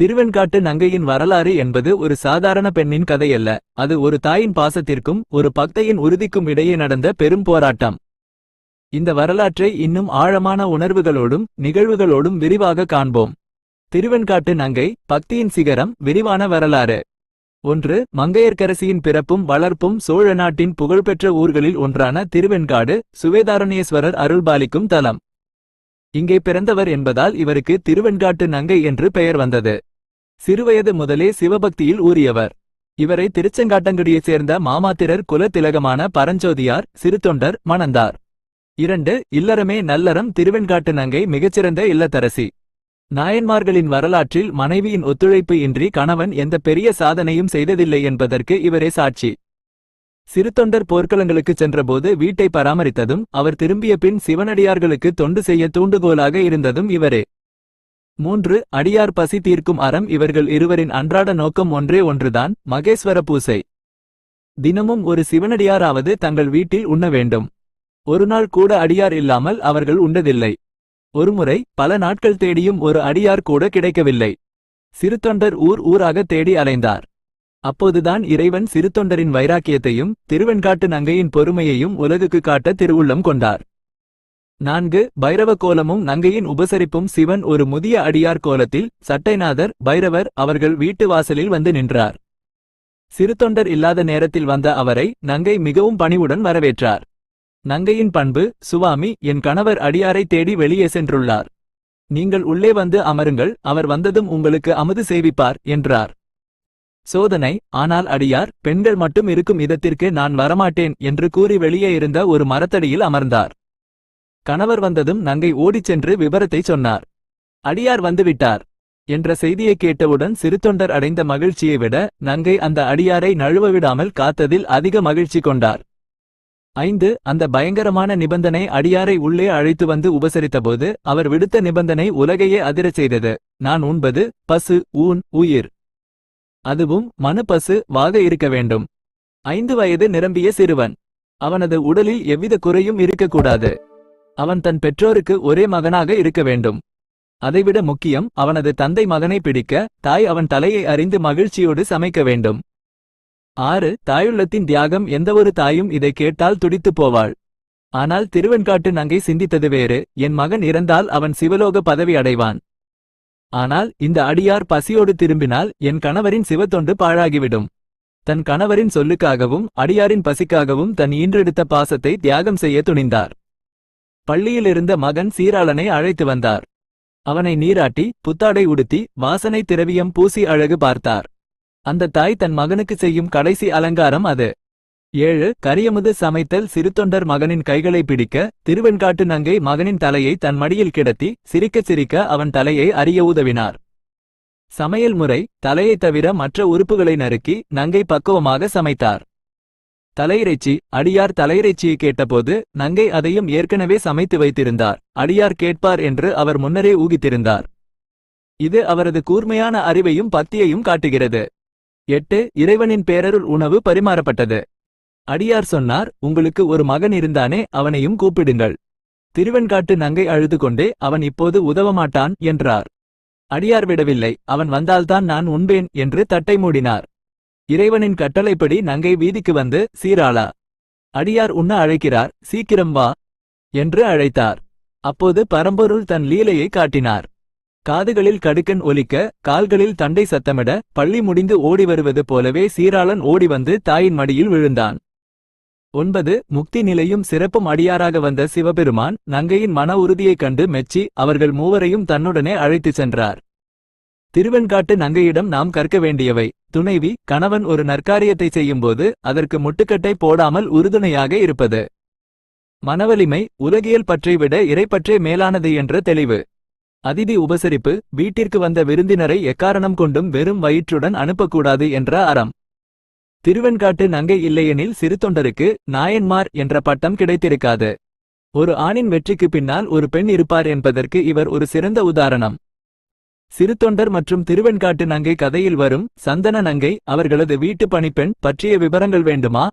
திருவெண்காட்டு நங்கையின் வரலாறு என்பது ஒரு சாதாரண பெண்ணின் கதையல்ல. அது ஒரு தாயின் பாசத்திற்கும் ஒரு பக்தையின் உறுதிக்கும் இடையே நடந்த பெரும் போராட்டம். இந்த வரலாற்றை இன்னும் ஆழமான உணர்வுகளோடும் நிகழ்வுகளோடும் விரிவாக காண்போம். திருவெண்காட்டு நங்கை பக்தியின் சிகரம் விரிவான வரலாறு. ஒன்று மங்கையர்க்கரசியின் பிறப்பும் வளர்ப்பும் சோழ நாட்டின் புகழ்பெற்ற ஊர்களில் ஒன்றான திருவெண்காடு சுவேதாரணேஸ்வரர் அருள்பாலிக்கும் தலம். இங்கே பிறந்தவர் என்பதால் இவருக்கு திருவெண்காட்டு நங்கை என்று பெயர் வந்தது. சிறுவயது முதலே சிவபக்தியில் ஊறியவர். இவரை திருச்செங்காட்டங்குடியைச் சேர்ந்த மாமாத்திரர் குல திலகமான பரஞ்சோதியார் சிறுத்தொண்டர் மணந்தார். இரண்டு இல்லறமே நல்லறம் திருவெண்காட்டு நங்கை மிகச்சிறந்த இல்லத்தரசி. நாயன்மார்களின் வரலாற்றில் மனைவியின் ஒத்துழைப்பு இன்றி கணவன் எந்த பெரிய சாதனையும் செய்ததில்லை என்பதற்கு இவரே சாட்சி. சிறுத்தொண்டர் போர்க்களங்களுக்குச் சென்றபோது வீட்டை பராமரித்ததும் அவர் திரும்பிய பின் சிவனடியார்களுக்கு தொண்டு செய்ய தூண்டுகோலாக இருந்ததும் இவரே. மூன்று அடியார் பசி தீர்க்கும் அறம் இவர்கள் இருவரின் அன்றாட நோக்கம் ஒன்றே ஒன்றுதான் மகேஸ்வர பூசை. தினமும் ஒரு சிவனடியாராவது தங்கள் வீட்டில் உண்ண வேண்டும். ஒருநாள் கூட அடியார் இல்லாமல் அவர்கள் உண்டதில்லை ஒருமுறை பல நாட்கள் தேடியும் ஒரு அடியார் கூட கிடைக்கவில்லை. சிறுத்தொண்டர் ஊர் ஊராக தேடி அலைந்தார். அப்போதுதான் இறைவன் சிறுத்தொண்டரின் வைராக்கியத்தையும் திருவெண்காட்டு நங்கையின் பொறுமையையும் உலகுக்கு காட்ட திருவுள்ளம் கொண்டார். நான்கு பைரவ கோலமும் நங்கையின் உபசரிப்பும் சிவன் ஒரு முதிய அடியார் கோலத்தில் சட்டைநாதர் பைரவர் அவர்கள் வீட்டு வாசலில் வந்து நின்றார். சிறுத்தொண்டர் இல்லாத நேரத்தில் வந்த அவரை நங்கை மிகவும் பணிவுடன் வரவேற்றார். நங்கையின் பண்பு சுவாமி என் கணவர் அடியாரை தேடி வெளியே சென்றுள்ளார். நீங்கள் உள்ளே வந்து அமருங்கள் அவர் வந்ததும் உங்களுக்கு அமுது சேவிப்பார் என்றார். சோதனை ஆனால் அடியார் பெண்கள் மட்டும் இருக்கும் இதத்திற்கு நான் வரமாட்டேன் என்று கூறி வெளியே இருந்த ஒரு மரத்தடியில் அமர்ந்தார். கணவர் வந்ததும் நங்கை ஓடிச் சென்று விபரத்தை சொன்னார். அடியார் வந்துவிட்டார் என்ற செய்தியை கேட்டவுடன் சிறுத்தொண்டர் அடைந்த மகிழ்ச்சியை விட நங்கை அந்த அடியாரை நழுவ விடாமல் காத்ததில் அதிக மகிழ்ச்சி கொண்டார். ஐந்து அந்த பயங்கரமான நிபந்தனை அடியாரை உள்ளே அழைத்து வந்து உபசரித்தபோது அவர் விடுத்த நிபந்தனை உலகையே அதிரச் செய்தது. நான் உண்பது பசு ஊன் உயிர். அதுவும் மனு பசு வாக இருக்க வேண்டும். ஐந்து வயது நிரம்பிய சிறுவன். அவனது உடலில் எவ்வித குறையும் இருக்கக்கூடாது. அவன் தன் பெற்றோருக்கு ஒரே மகனாக இருக்க வேண்டும். அதைவிட முக்கியம் அவனது தந்தை மகனை பிடிக்க தாய் அவன் தலையை அறிந்து மகிழ்ச்சியோடு சமைக்க வேண்டும். ஆறு தாயுள்ளத்தின் தியாகம் எந்தவொரு தாயும் இதை கேட்டால் துடித்துப் போவாள். ஆனால் திருவெண்காட்டு நங்கை சிந்தித்தது வேறு என் மகன் இறந்தால் அவன் சிவலோக பதவி அடைவான். ஆனால் இந்த அடியார் பசியோடு திரும்பினால் என் கணவரின் சிவத்தொண்டு பாழாகிவிடும். தன் கணவரின் சொல்லுக்காகவும் அடியாரின் பசிக்காகவும் தன் ஈன்றெடுத்த பாசத்தை தியாகம் செய்ய துணிந்தார். பள்ளியிலிருந்த மகன் சீராளனை அழைத்து வந்தார். அவனை நீராட்டி புத்தாடை உடுத்தி வாசனை திரவியம் பூசி அழகு பார்த்தார். அந்த தாய் தன் மகனுக்கு செய்யும் கடைசி அலங்காரம் அது. ஏழு கரியமுது சமைத்தல் சிறுத்தொண்டர் மகனின் கைகளை பிடிக்க திருவெண்காட்டு நங்கை மகனின் தலையை தன் மடியில் கிடத்தி சிரிக்க சிரிக்க அவன் தலையை அறிய உதவினார். சமையல் முறை தலையைத் தவிர மற்ற உறுப்புகளை நறுக்கி நங்கை பக்குவமாக சமைத்தார். தலையிறைச்சி அடியார் தலையிறைச்சியை கேட்டபோது நங்கை அதையும் ஏற்கனவே சமைத்து வைத்திருந்தார். அடியார் கேட்பார் என்று அவர் முன்னரே ஊகித்திருந்தார். இது அவரது கூர்மையான அறிவையும் பக்தியையும் காட்டுகிறது. எட்டு இறைவனின் பேரருள் உணவு பரிமாறப்பட்டது. அடியார் சொன்னார் உங்களுக்கு ஒரு மகன் இருந்தானே அவனையும் கூப்பிடுங்கள். திருவெண்காட்டு நங்கை அழுது கொண்டே அவன் இப்போது உதவமாட்டான் என்றார். அடியார் விடவில்லை அவன் வந்தால்தான் நான் உண்பேன் என்று தட்டை மூடினார். இறைவனின் கட்டளைப்படி நங்கை வீதிக்கு வந்து சீராளா அடியார் உண்ண அழைக்கிறார் சீக்கிரம் வா என்று அழைத்தார். அப்போது பரம்பொருள் தன் லீலையை காட்டினார். காதுகளில் கடுக்கன் ஒலிக்க கால்களில் தண்டை சத்தமிட பள்ளி முடிந்து ஓடி வருவது போலவே சீராளன் ஓடி வந்து தாயின் மடியில் விழுந்தான். ஒன்பது முக்தி நிலையும் சிறப்பும் அடியாராக வந்த சிவபெருமான் நங்கையின் மன உறுதியைக் கண்டு மெச்சி அவர்கள் மூவரையும் தன்னுடனே அழைத்துச் சென்றார். திருவெண்காட்டு நங்கையிடம் நாம் கற்க வேண்டியவை. துணைவி கணவன் ஒரு நற்காரியத்தை செய்யும்போது அதற்கு முட்டுக்கட்டை போடாமல் உறுதுணையாக இருப்பது. மனவலிமை உலகியல் பற்றி விட இறைப்பற்றே மேலானது என்ற தெளிவு. அதிதி உபசரிப்பு வீட்டிற்கு வந்த விருந்தினரை எக்காரணம் கொண்டும் வெறும் வயிற்றுடன் அனுப்பக்கூடாது என்ற அறம். திருவெண்காட்டு நங்கை இல்லையெனில் சிறுத்தொண்டருக்கு நாயன்மார் என்ற பட்டம் கிடைத்திருக்காது. ஒரு ஆணின் வெற்றிக்கு பின்னால் ஒரு பெண் இருப்பார் என்பதற்கு இவர் ஒரு சிறந்த உதாரணம். சிறுத்தொண்டர் மற்றும் திருவெண்காட்டு நங்கை கதையில் வரும் சந்தன நங்கை அவர்களது வீட்டு பணிப்பெண் பற்றிய விவரங்கள் வேண்டுமா?